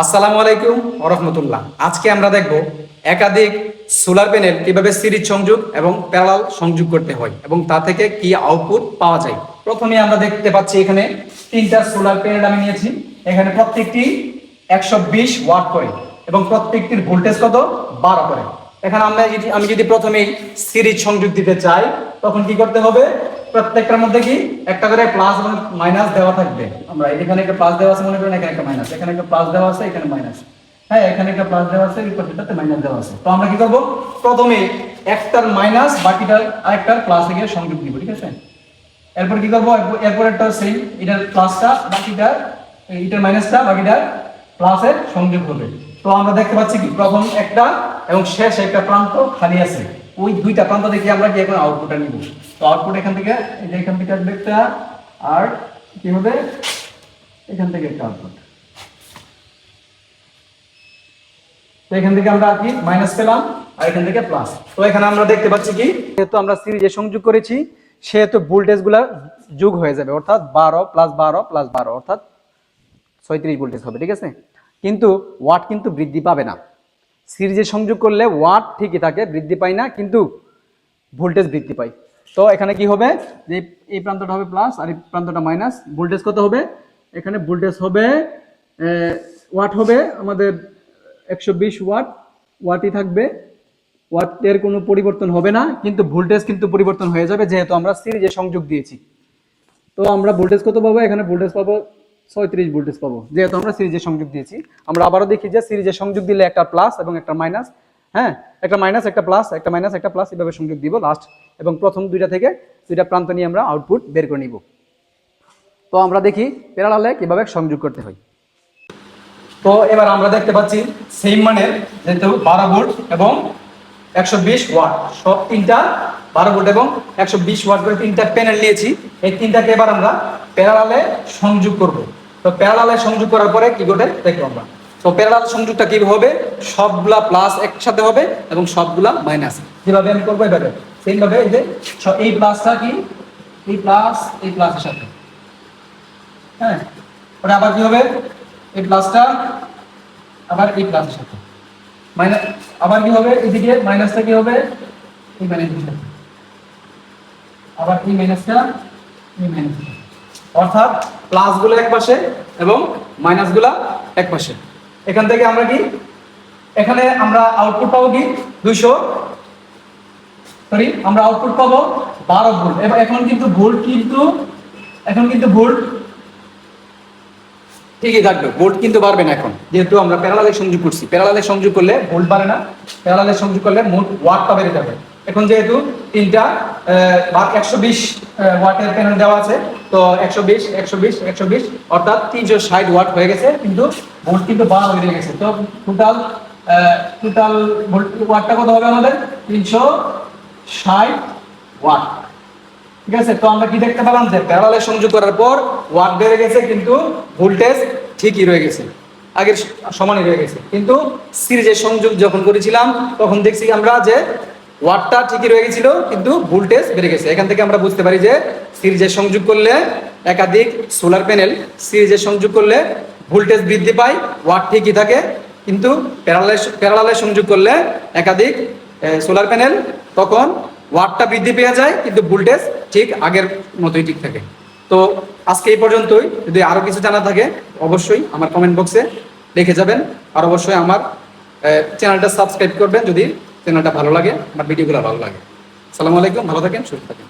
আসসালামু আলাইকুম ওরহমতুল্লাহ আজকে আমরা দেখব একাধিক সোলার প্যানেল কীভাবে সিরিজ সংযোগ এবং প্যারালাল সংযোগ করতে হয় এবং তা থেকে কি আউটপুট পাওয়া যায়। প্রথমে আমরা দেখতে পাচ্ছি এখানে তিনটা সোলার প্যানেল আমি নিয়েছি। এখানে প্রত্যেকটি একশো বিশ ওয়াট করে এবং প্রত্যেকটির ভোল্টেজ কত? বারো করে। এখানে আমরা আমি যদি প্রথমেই সিরিজ সংযোগ দিতে চাই, তখন কি করতে হবে? প্রত্যেকটার মধ্যে কি একটা করে প্লাস এবং মাইনাস দেওয়া থাকবে। আমরা এখানে একটা প্লাস দেওয়া আছে, মনে করেন এখানে একটা মাইনাস এখানে একটা প্লাস দেওয়া আছে, এখানে মাইনাস হ্যাঁ এখানে একটা প্লাস দেওয়া আছে এই পাশেরটাতে মাইনাস দেওয়া আছে। তো আমরা কি করব? প্রথমে একটার মাইনাস বাকিটার আরেকটার প্লাস গিয়ে সংযোগ দিব, ঠিক আছে? এরপর কি করব? এরপর- এরপর একটা সেই এটার প্লাসটা বাকিটার, এটার মাইনাসটা বাকিটার প্লাসের সংযোগ হবে। তো আমরা দেখতে পাচ্ছি কি? প্রথম একটা এবং শেষ একটা প্রান্ত খালি আছে। ওই দুইটা প্রান্ত দেখে আমরা কি এখন আউটপুটটা নিব? তো আউটপুট এখান থেকে যে এখান থেকে আসবে একটা, আর কি হবে? এখান থেকে একটা আউটপুট তো এখান থেকে আমরা কি? মাইনাস পেলাম, আর এখান থেকে প্লাস তো এখানে আমরা দেখতে পাচ্ছি কি? যেহেতু আমরা সিরিজে সংযোগ করেছি, সেহেতু ভোল্টেজগুলা যোগ হয়ে যাবে, অর্থাৎ বারো প্লাস বারো প্লাস বারো, অর্থাৎ ছয়ত্রিশ ভোল্টেজ হবে, ঠিক আছে? কিন্তু ওয়াট কিন্তু বৃদ্ধি পাবে না। সিরিজে সংযোগ করলে ওয়াট ঠিকই থাকে, বৃদ্ধি পায় না, কিন্তু ভোল্টেজ বৃদ্ধি পায় তো এখানে কি হবে? যে এই প্রান্তটা হবে প্লাস আর এই প্রান্তটা মাইনাস ভোল্টেজ কত হবে? এখানে ভোল্টেজ হবে ওয়াট হবে আমাদের একশো বিশ ওয়াট। ওয়াটই থাকবে। ওয়াটের কোনো পরিবর্তন হবে না, কিন্তু ভোল্টেজ কিন্তু পরিবর্তন হয়ে যাবে, যেহেতু আমরা সিরিজে সংযোগ দিয়েছি। তো আমরা ভোল্টেজ কত পাবো? এখানে ভোল্টেজ পাবো ছয়ত্রিশ ভোল্টেজ পাবো। যেহেতু আমরা সিরিজে সংযোগ দিয়েছি, আমরা আবারও দেখি যে সিরিজে সংযোগ দিলে একটা প্লাস এবং একটা মাইনাস হ্যাঁ? একটা মাইনাস একটা প্লাস একটা মাইনাস একটা প্লাস এভাবে সংযোগ দিব লাস্ট এবং প্রথম দুইটা থেকে দুইটা প্রান্ত নিয়ে আমরা আউটপুট বের করে নিব। তো আমরা দেখি প্যারালালে কীভাবে সংযোগ করতে হয়। তো এবার আমরা দেখতে পাচ্ছি সেম মানের যেহেতু বারো ভোল্ট এবং একশো বিশ ওয়াট সব তিনটা বারো ভোল্ট এবং একশো বিশ ওয়াট করে তিনটা প্যানেল নিয়েছি। এই তিনটাকে এবার আমরা প্যারালালে সংযোগ করব। তো প্যারালালে সংযোগ করার পরে কি ঘটে? দেখব আমরা। তো প্যারালাল সংযোগটা কি হবে? সবগুলা প্লাস একসাথে হবে এবং সবগুলা মাইনাস যেভাবে আমি করব এভাবে। সেইভাবে এই যে এই প্লাসটা কি? এই প্লাস এই প্লাসের সাথে। হ্যাঁ? ওটা আবার কি হবে? এই প্লাসটা আবার এই প্লাসের সাথে। মাইনাস আবার কি হবে? এদিকে মাইনাসটা কি হবে? এই মাইনাসের সাথে। আবার এই মাইনাসটা এই মাইনাসের সাথে অর্থাৎ প্লাসগুলো এক পাশে এবং মাইনাসগুলা এক পাশে। এখান থেকে আমরা কি? এখানে আমরা আউটপুট পাবো কি? দুইশো সরি আমরা আউটপুট পাবো বারো ভোল্ট। এখন কিন্তু ভোল্ট কিন্তু, এখন কিন্তু ভোল্ট ঠিকই থাকবে, ভোল্ট কিন্তু বাড়বে না এখন। যেহেতু আমরা প্যারালালে সংযোগ করছি প্যারালালে সংযোগ করলে ভোল্ট বাড়ে না প্যারালালে সংযোগ করলে মোট ওয়াটটা বেড়ে যাবে। এখন যেহেতু তিনটা একশো বিশ ওয়াটের প্যানেল দেওয়া আছে, তো একশো বিশ একশো বিশ একশো বিশ, অর্থাৎ তিনশো ষাট ওয়াট হয়ে গেছে, কিন্তু ভোল্ট কিন্তু বাড়া হয়ে গেছে। তো টোটাল টোটাল ভোল্ট, ওয়াটটা কত হবে আমাদের? তিনশো ষাট ওয়াট। ঠিক আছে? তো আমরা কি দেখতে পেলাম যে প্যারালালে সংযোগ করার পর ওয়াট বেড়ে গেছে, কিন্তু ভোল্টেজ ঠিকই রয়ে গেছে। আগের সমানই রয়ে গেছে। কিন্তু সিরিজের সংযোগ যখন করেছিলাম, তখন দেখছি আমরা যে ওয়াটটা ঠিকই রয়ে গেছিল, কিন্তু ভোল্টেজ বেড়ে গেছে। এখান থেকে আমরা বুঝতে পারি যে সিরিজের সংযোগ করলে একাধিক সোলার প্যানেল সিরিজের সংযোগ করলে ভোল্টেজ বৃদ্ধি পায় ওয়াট ঠিকই থাকে, কিন্তু প্যারালালে প্যারালালে সংযোগ করলে একাধিক সোলার প্যানেল তখন ওয়াটটা বৃদ্ধি পেয়ে যায়, কিন্তু ভোল্টেজ ঠিক আগের মতোই ঠিক থাকে। তো আজকে এই পর্যন্তই। যদি আরও কিছু জানা থাকে, অবশ্যই আমার কমেন্ট বক্সে লিখে যাবেন। আর অবশ্যই আমার চ্যানেলটা সাবস্ক্রাইব করবেন যদি চ্যানেলটা ভালো লাগে আমার ভিডিওগুলো ভালো লাগে। সালামু আলাইকুম ভালো থাকেন সুস্থ থাকেন।